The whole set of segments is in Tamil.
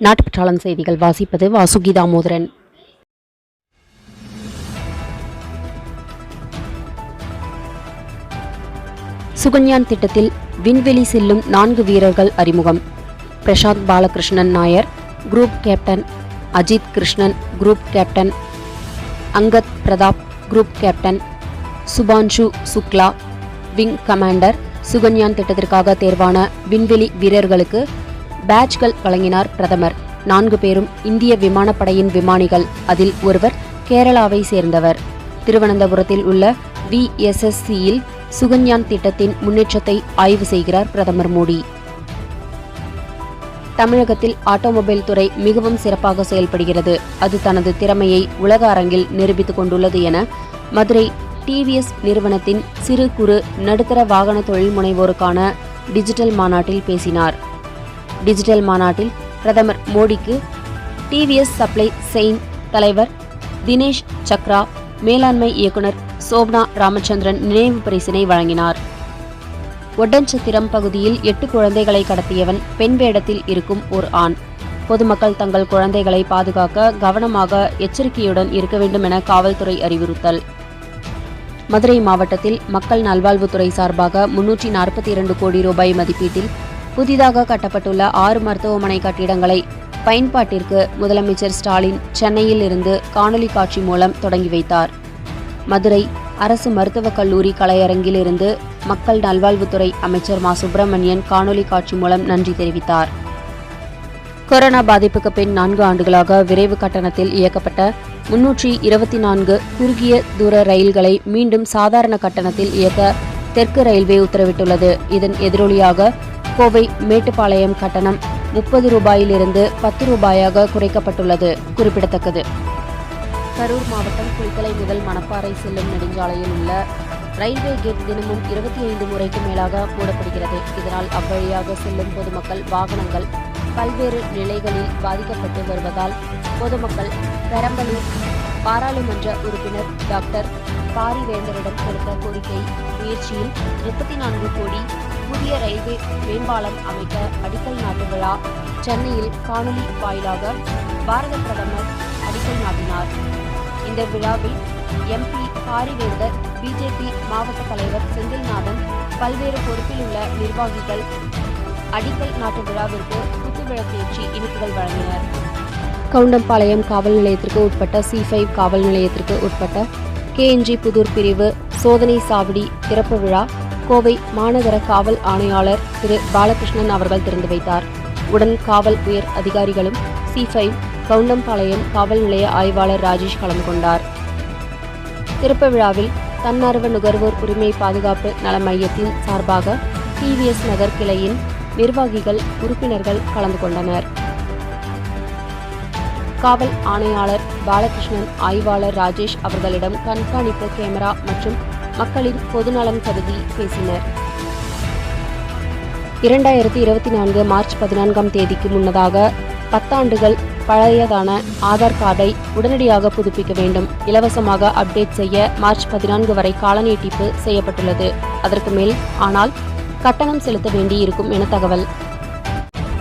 நாட்டுப்பற்றாளன் செய்திகள் வாசிப்பது வாசுகி தாமோதரன் சுகன்யான் திட்டத்தில் விண்வெளி செல்லும் நான்கு வீரர்கள் அறிமுகம். Prashanth Balakrishnan Nair group captain Ajit Krishnan group captain Angad Pratap group captain Shubhanshu Shukla wing commander சுகன்யான் திட்டத்திற்காக தேர்வான விண்வெளி வீரர்களுக்கு பேட்ச்கள் வழங்கினார் பிரதமர். நான்கு பேரும் இந்திய விமானப்படையின் விமானிகள். அதில் ஒருவர் கேரளாவை சேர்ந்தவர். திருவனந்தபுரத்தில் உள்ள விஎஸ்எஸ்சியில் சுகன்யான் திட்டத்தின் முன்னேற்றத்தை ஆய்வு செய்கிறார் பிரதமர் மோடி. தமிழகத்தில் ஆட்டோமொபைல் துறை மிகவும் சிறப்பாக செயல்படுகிறது. அது தனது திறமையை உலக அரங்கில் நிரூபித்துக் கொண்டுள்ளது என மதுரை டிவிஎஸ் நிறுவனத்தின் சிறு குறு நடுத்தர வாகன தொழில் முனைவோருக்கான டிஜிட்டல் மாநாட்டில் பேசினார். டிஜிட்டல் மாநாட்டில் பிரதமர் மோடிக்கு டிவிஎஸ் சப்ளை செயின் தலைவர் தினேஷ் சக்ரா மேலாண்மை இயக்குனர் சோப்னா ராமச்சந்திரன் நினைவு பரிசினை வழங்கினார். ஒட்டன்சத்திரம் பகுதியில் எட்டு குழந்தைகளை கடத்தியவன் பெண் வேடத்தில் இருக்கும் ஒரு ஆண். பொதுமக்கள் தங்கள் குழந்தைகளை பாதுகாக்க கவனமாக எச்சரிக்கையுடன் இருக்க வேண்டும் என காவல்துறை அறிவுறுத்தல். மதுரை மாவட்டத்தில் மக்கள் நல்வாழ்வுத்துறை சார்பாக முன்னூற்றி நாற்பத்தி இரண்டு கோடி ரூபாய் மதிப்பீட்டில் புதிதாக கட்டப்பட்டுள்ள ஆறு மருத்துவமனை கட்டிடங்களை பயன்பாட்டிற்கு முதலமைச்சர் ஸ்டாலின் சென்னையில் இருந்து காணொலி காட்சி மூலம் தொடங்கி வைத்தார். மதுரை அரசு மருத்துவக் கல்லூரி கலையரங்கிலிருந்து மக்கள் நல்வாழ்வுத்துறை அமைச்சர் மா. சுப்பிரமணியன் காணொலி காட்சி மூலம் நன்றி தெரிவித்தார். கொரோனா பாதிப்புக்கு பின் நான்கு ஆண்டுகளாக விரைவு கட்டணத்தில் இயக்கப்பட்ட முன்னூற்றி இருபத்தி நான்கு குறுகிய தூர ரயில்களை மீண்டும் சாதாரண கட்டணத்தில் இயக்க தெற்கு ரயில்வே உத்தரவிட்டுள்ளது. இதன் எதிரொலியாக கோவை மேட்டுப்பாளையம் கட்டணம் முப்பது ரூபாயிலிருந்து பத்து ரூபாயாக குறைக்கப்பட்டுள்ளது. குறிப்பிடத்தக்கது. கரூர் மாவட்டம் குளித்தலை முதல் மணப்பாறை செல்லும் நெடுஞ்சாலையில் உள்ள ரயில்வே கேட் தினமும் இருபத்தி ஐந்து முறைக்கு மேலாக மூடப்படுகிறது. இதனால் அவ்வழியாக செல்லும் பொதுமக்கள் வாகனங்கள் பல்வேறு நிலைகளில் பாதிக்கப்பட்டு வருவதால் பொதுமக்கள் பெரம்பலூர் பாராளுமன்ற உறுப்பினர் டாக்டர் பாரிவேந்தரிடம் கொடுத்த கோரிக்கை முயற்சியில் முப்பத்தி நான்கு கோடி புதிய ரயில்வே மேம்பாலம் அமைக்க அடிக்கல் நாட்டு விழா சென்னையில் காணொலி வாயிலாக பாரத பிரதமர் அடிக்கல் நாட்டினார். இந்த விழாவில் எம்பி பாரிவேந்தர் பிஜேபி மாவட்ட தலைவர் செந்தில்நாதன் பல்வேறு பொறுப்பில் உள்ள நிர்வாகிகள் அடிக்கல் நாட்டு விழாவிற்கு குத்துவிளக்கேற்றி இனிப்புகள் வழங்கினர். கவுண்டம்பாளையம் காவல் நிலையத்திற்கு உட்பட்ட சி ஃபைவ் காவல் நிலையத்திற்கு உட்பட்ட கேஎன்ஜி புதூர் பிரிவு சோதனை சாவடி திறப்பு விழா கோவை மாநகர காவல் ஆணையாளர் திரு பாலகிருஷ்ணன் அவர்கள் திறந்து வைத்தார். உடன் காவல் உயர் அதிகாரிகளும் சி ஃபைவ் கவுண்டம்பாளையம் காவல் நிலைய ஆய்வாளர் ராஜேஷ் கலந்து கொண்டார். திறப்பு விழாவில் தன்னார்வ நுகர்வோர் உரிமை பாதுகாப்பு நல மையத்தின் சார்பாக டிவிஎஸ் நகர் கிளையின் நிர்வாகிகள் உறுப்பினர்கள் கலந்து கொண்டனர். காவல் ஆணையாளர் பாலகிருஷ்ணன் ஆய்வாளர் ராஜேஷ் அவர்களிடம் கண்காணிப்பு கேமரா மற்றும் மக்களின் பொதுநலம் கருதி பேசினர். இரண்டாயிரத்தி இருபத்தி நான்கு மார்ச் பதினான்காம் தேதிக்கு முன்னதாக பத்தாண்டுகள் பழையதான ஆதார் கார்டை உடனடியாக புதுப்பிக்க வேண்டும். இலவசமாக அப்டேட் செய்ய மார்ச் பதினான்கு வரை கால நீட்டிப்பு செய்யப்பட்டுள்ளது. அதற்கு மேல் ஆனால் கட்டணம் செலுத்த வேண்டியிருக்கும் என தகவல்.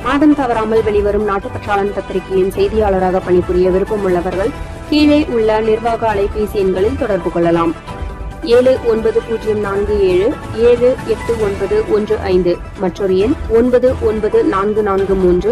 மாதம் தவறாமல் வெளிவரும் நாட்டுப்பற்றாளன் பத்திரிகையின் செய்தியாளராக பணிபுரிய விருப்பமுள்ளவர்கள் கீழே உள்ள நிர்வாக அலைபேசி எண்களில் தொடர்பு கொள்ளலாம். ஏழு ஒன்பது பூஜ்ஜியம் நான்கு ஏழு ஏழு எட்டு ஒன்பது ஒன்று ஐந்து மற்றொரு எண் ஒன்பது ஒன்பது நான்கு நான்கு மூன்று